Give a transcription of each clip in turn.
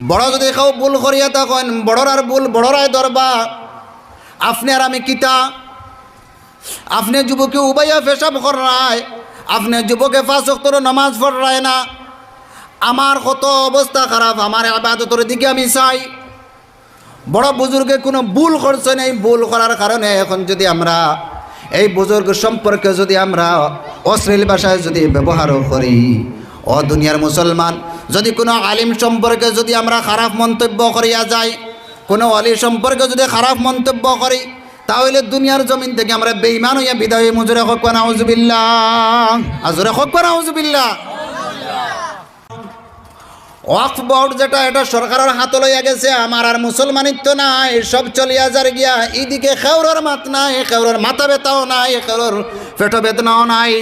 বড় যদি কেউ ভুল করিয়া তখন বড়র আর ভুল, বড়রাই ধরবা আপনি আর আমি কিতা? আপনি যুবকে উবাইয়া পেশাব করায়, আপনি যুবকে পাঁচ অক্তর নমাজ পড়ায় না। আমার কত অবস্থা খারাপ, আমার আবাদতর দিকে আমি চাই। বড় বুজুর্গে কোনো ভুল করছে না এই ভুল করার কারণে এখন যদি আমরা এই বুজুর্গ সম্পর্কে যদি আমরা অশ্লীল ভাষায় যদি ব্যবহারও করি ও দুনিয়ার মুসলমান যদি কোনো আলিম সম্পর্কে যদি আমরা খারাপ মন্তব্য করিয়া যাই, কোনো অলি সম্পর্কে যদি খারাপ মন্তব্য করি, তাহলে দুনিয়ার জমিন থেকে আমরা বেইমান হইয়া বিদায় হই মুজুরে হক নাউজুবিল্লাহ। আজুরে হক নাউজুবিল্লাহ। ওয়াকফ বোর্ড যেটা, এটা সরকারের হাত লইয়া গেছে, আমার আর মুসলমানিত্ব নাই, সব চলিয়া যার গিয়া, এইদিকে খেউরের মাত নাই, খেউরের মাথা ব্যথাও নাই, খেউরের পেট বেদনাও নাই।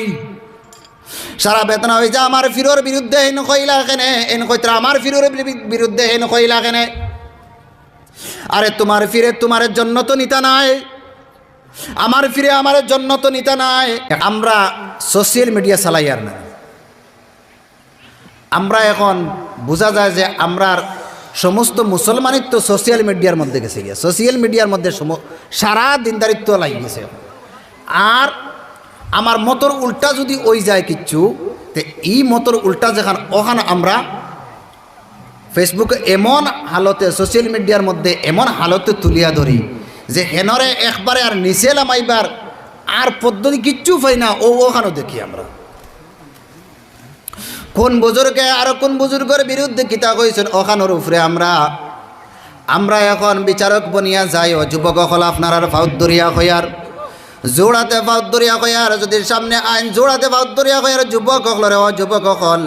সারা বেতনা হয়ে যে আমার ফিরোর বিরুদ্ধে হেন কইলা কেনে? এন কইতরা, আমার ফিরোর বিরুদ্ধে হেন কইলা কেনে? আরে তোমার ফিরে তোমার জন্য তো নিতা নাই। আমার ফিরে আমার জন্য তো নিতা নাই। আমরা সোশ্যাল মিডিয়া চালাই আর না। আমরা এখন বোঝা যায় যে আমরা সমস্ত মুসলমানিত্ব সোশ্যাল মিডিয়ার মধ্যে গেছে গিয়া। সোশ্যাল মিডিয়ার মধ্যে সারা দিনদারিত্ব লাগি গেছে। আর আমার মতর উল্টা যদি ওই যায় কিচ্ছু, তে এই মতর উল্টা যেখান ওখানে আমরা ফেসবুকে এমন হালতে সোশ্যাল মিডিয়ার মধ্যে এমন হালতে তুলিয়া ধরি যে হেনরে একবারে আর নিচে লামাইবার আর পদ্ধতি কিচ্ছু পাই না, ও ওখানেও দেখি আমরা। কোন বুজুর্গে আর কোন বুজুর্গের বিরুদ্ধে কিতা কইছেন ওখানোর উপরে আমরা। আমরা এখন বিচারক বনিয়া যাই, ও যুবক হল আপনার ফাউদ্দরিয়া হইয়ার। জোড়াতে ফাউদ্দরিয়া হইয়ার যদি সামনে আইন জোড়াতে ফাউদ্দরিয়া হইয়ার যুবক হলরে ও যুবক হল।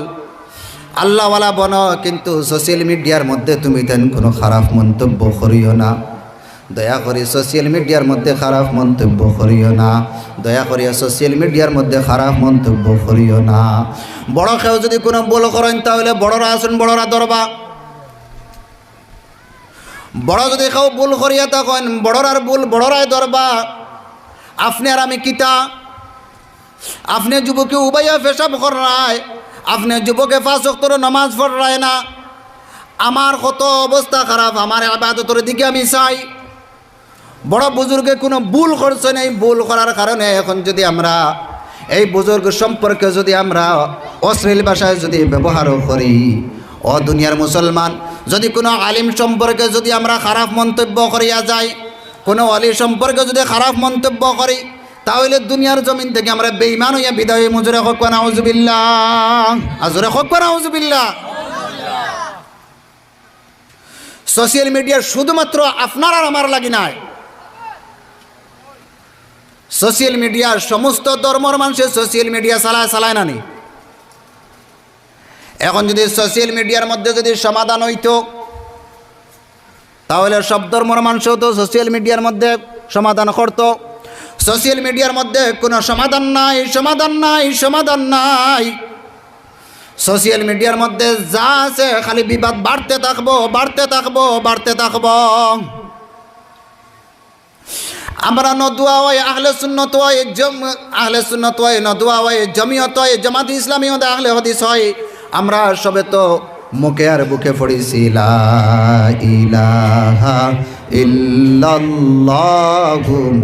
আল্লাহওয়ালা বন, কিন্তু সোশ্যাল মিডিয়ার মধ্যে তুমি তেন কোনো খারাপ মন্তব্য করিও না। দয়া করি সোশ্যাল মিডিয়ার মধ্যে খারাপ মন্তব্য করিও না। দয়া করি সোশ্যাল মিডিয়ার মধ্যে খারাপ মন্তব্য করিও না। বড় কেউ যদি কোনো ভুল করেন, তাহলে বড়রা আসুন, বড়রা ধরবা বড় যদি কেউ ভুল করিয়া তখন বড়রার ভুল বড়রাই ধরবা আপনি আর আমি কিতা? আপনি যুবকে উবাইয়া পেশাব করায়, আপনি যুবকে পাঁচ অক্তর নমাজ পড়ায় না। আমার কত অবস্থা খারাপ, আমার আবাদতর দিকে আমি চাই। বড় বুজুর্গে কোনো ভুল করছে না, এই ভুল করার কারণে এখন যদি আমরা, এই বুজুর্গ সম্পর্কে যদি আমরা অশ্লীল ভাষায় যদি ব্যবহারও করি, ও দুনিয়ার মুসলমান, যদি কোনো আলিম সম্পর্কে যদি আমরা খারাপ মন্তব্য করিয়া যাই কোনো অলি সম্পর্কে যদি খারাপ মন্তব্য করি, তাহলে দুনিয়ার জমিন থেকে আমরা বেইমান হইয়া বিদায় মুজুরে হক নাউজুবিল্লাহ। আজুরে হক নাউজুবিল্লাহ। সোশ্যাল মিডিয়া শুধুমাত্র আপনার আর আমার লাগি নাই। সোশ্যাল মিডিয়ার সমস্ত ধর্মর মানুষের সোশ্যাল মিডিয়া চালায় চালায় না নি? এখন যদি সোশ্যাল মিডিয়ার মধ্যে যদি সমাধান হইতো তাহলে সব ধর্মর মানুষও তো সোশ্যাল মিডিয়ার মধ্যে সমাধান করতো। সোশ্যাল মিডিয়ার মধ্যে কোনো সমাধান নাই সমাধান নাই সমাধান নাই। সোশ্যাল মিডিয়ার মধ্যে যা আছে, খালি বিবাদ বাড়তে থাকব বাড়তে থাকব বাড়তে থাকব। আমরা নদুয়া হয় আহলে সুন্নত হয় জম, আহলে সুন্নত হয় নদুয়া হয় জমিয়ত হয় জামাত ইসলামী হয় আহলে হদিস হয়। আমরা সবে তো মুখে আর বুকে পড়েছি ইলাহা ইল্লাল্লাহু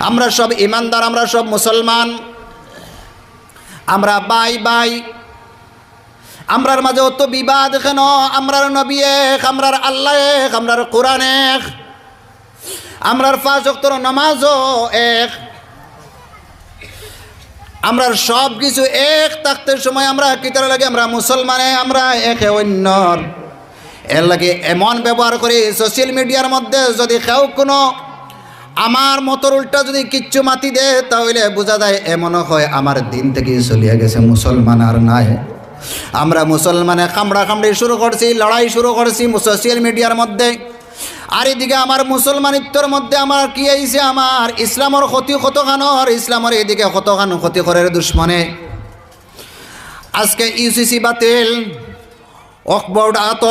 আমরা সব ইমানদার, আমরা সব মুসলমান। আমরা বাই বাই। আমরার মাঝে অত বিবাদ কেন? আমরার নবী এক, আমরার আল্লাহ এক, আমরার কোরআন এক। আমরার পাঁচ অক্তর এক। আমরা সব কিছু এক থাকতে সময় আমরা কিতার লাগে? আমরা মুসলমানে, আমরা একে অন্যর। এর লাগে এমন ব্যবহার করি সোশ্যাল মিডিয়ার মধ্যে যদি কেউ কোনো আমার মতর উল্টা যদি কিচ্ছু মাতি দেয় তাহলে বোঝা যায় এমনও হয় আমার দিন থেকে চলিয়া গেছে, মুসলমান আর নাই। আমরা মুসলমানে কামড়া কামড়ি শুরু করছি, লড়াই শুরু করছি সোশ্যাল মিডিয়ার মধ্যে। আর এদিকে আমার মুসলমানিত্বর মধ্যে আমার কি আইছে? আমার ইসলামর ক্ষতি কতখানোর ইসলামর এদিকে কতখান ক্ষতি করে দুশ্মনে। আজকে ইউসিসি বাতিল অকবোর্ড আত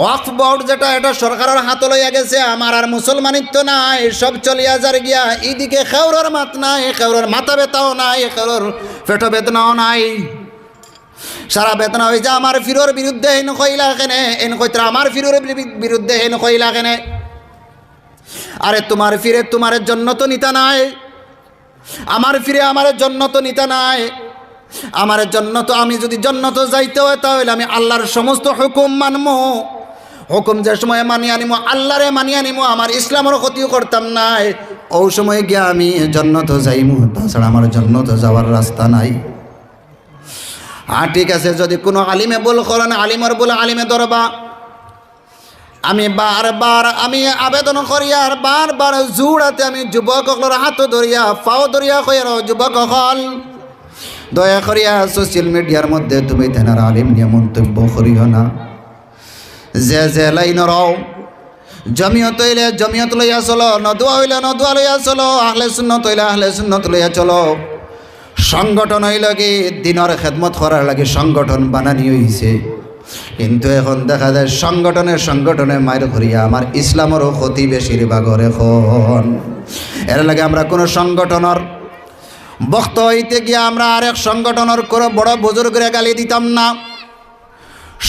ওয়াকফ বোর্ড যেটা, এটা সরকারের হাত লইয়া গেছে, আমার আর মুসলমানিত্ব নাই, সব চলিয়া যার গিয়া এইদিকে খেউরের মাত নাই, খেউরের মাথা ব্যথাও নাই, খেউরের পেট বেদনাও নাই। সারা বেতনা হয়েছে আমার ফিরোর বিরুদ্ধে হেন কইলা কেনে? এন কইতরা, আমার ফিরোর বিরুদ্ধে হেন কইলা কেনে? আরে তোমার ফিরে তোমার জন্য তো নিতা নাই। আমার ফিরে আমার জন্য তো নিতা নাই। আমার জন্য তো আমি যদি জন্য তো যাইতে হয়, তাহলে আমি আল্লাহর সমস্ত হুকুম মানমো। হুকুম যে সময় মানি আনিমো, আল্লাহরে মানি আনিমো, আমার ইসলামের ক্ষতিও করতাম নাই। ও সময় গিয়ে আমি জন্য তো যাইমু, তাছাড়া আমার জন্য তো যাওয়ার রাস্তা নাই। হ্যাঁ ঠিক আছে, যদি কোনো আলিমে বল করেন, আলিমের বলে আলিমে ধরবা। আমি বারবার, আমি আবেদন করি আর বারবার জুড়াতে আমি যুবক হাত ধরিয়া, পাও ধরিয়া কইয়ার যুবক সকল দয়া করিয়া সোশ্যাল মিডিয়ার মধ্যে তুমি তেনার আলিম নিয়ে মন্তব্য করিও না। যে যে লাইন রও, জমিয়ত হইলে জমিয়ত লইয়া চলো, নদুয়া হইলে নদুয়া লইয়া চলো, আহলে শূন্যত হইলে আহলে শূন্যত লইয়া চলো। সংগঠন হইল কি দিনের খেদমত করার লাগে সংগঠন বানানি হইছে কিন্তু এখন দেখা যায় সংগঠনের সংগঠনে মায়ের করিয়া আমার ইসলামেরও ক্ষতি বেশিরভাগর এখন। এর লাগে আমরা কোনো সংগঠনের বক্ত হইতে গিয়ে আমরা আরেক সংগঠনের কোনো বড় বুজুর্গরে গালি দিতাম না।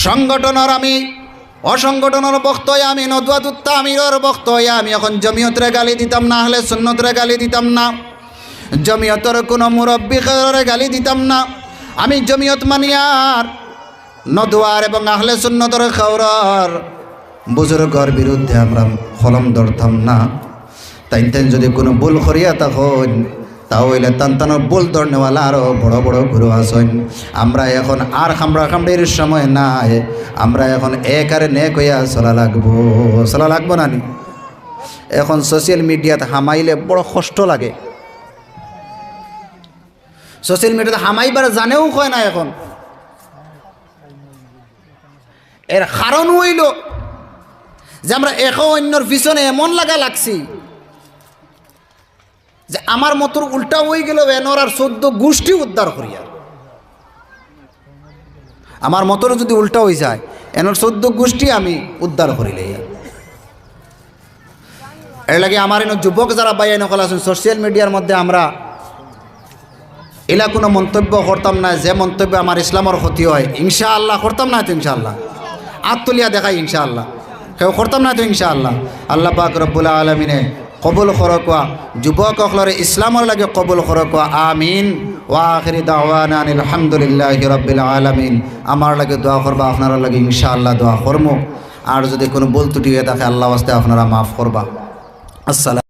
সংগঠনের আমি অসংগঠনের বক্ত হয়ে আমি, নদুয়াতুত্তা আমিরর বক্ত হয়ে আমি এখন জমিয়তরে গালি দিতাম না হলে সুন্নতরে গালি দিতাম না। জমিয়তর কোনো মুরব্বী গালি দিতাম না। আমি জমিয়ত মানিয়ার নদুয়ার এবং আহলে সুন্নতর খাওয়ার বুজুর্গর বিরুদ্ধে আমরা কলম ধরতাম না। তাই তাই যদি কোনো ভুল করিয়া তখন তাহলে তান ভুল ধরনেওয়ালা আরও বড় বড় গুরু আসেন আমরা এখন আর খামড়া খামড়ির সময় নাই। আমরা এখন এক আরে নে কইয়া চলা লাগবো। চলা লাগবো না নি? এখন সোশ্যাল মিডিয়াতে হামাইলে বড় কষ্ট লাগে। সোশ্যাল মিডিয়াতে হামাইবার জানেও কয় না এখন। এর কারণ হইল যে আমরা এক অন্যর পিছনে এমন লাগা লাগছি যে আমার মতোর উল্টা হয়ে গেল এনর আর চোদ্দ গোষ্ঠী উদ্ধার করিয়া। আমার মতোর যদি উল্টা হয়ে যায়, এনর চোদ্দ গোষ্ঠী আমি উদ্ধার করিলে এর লাগে আমার এনে যুবক যারা বাইরে নকল আছেন সোশ্যাল মিডিয়ার মধ্যে আমরা এলা কোনো মন্তব্য করতাম না, যে মন্তব্য আমার ইসলামের ক্ষতি হয়, ইনশাআল্লাহ করতাম না তো ইনশাআল্লাহ। আত্মলিয়া দেখাই ইনশাআল্লাহ। কেউ করতাম না তো ইনশাআল্লাহ। আল্লাহ আল্লাহ পাক রব্বুল আলমিনে কবুল করকুয়া যুবক অকলরে ইসলামর লাগে কবুল করকুয়া আমিন। ওয়াখিরি দাওয়ানা আলহামদুলিল্লাহ রব্বিল আলমিন। আমার লাগে দোয়া করবা, আপনারা লাগে ইনশাআল্লাহ দোয়া করব আর যদি কোনো বল ত্রুটি হয়ে থাকে আল্লাহ আস্তে আপনারা মাফ করবা। আসসালাম।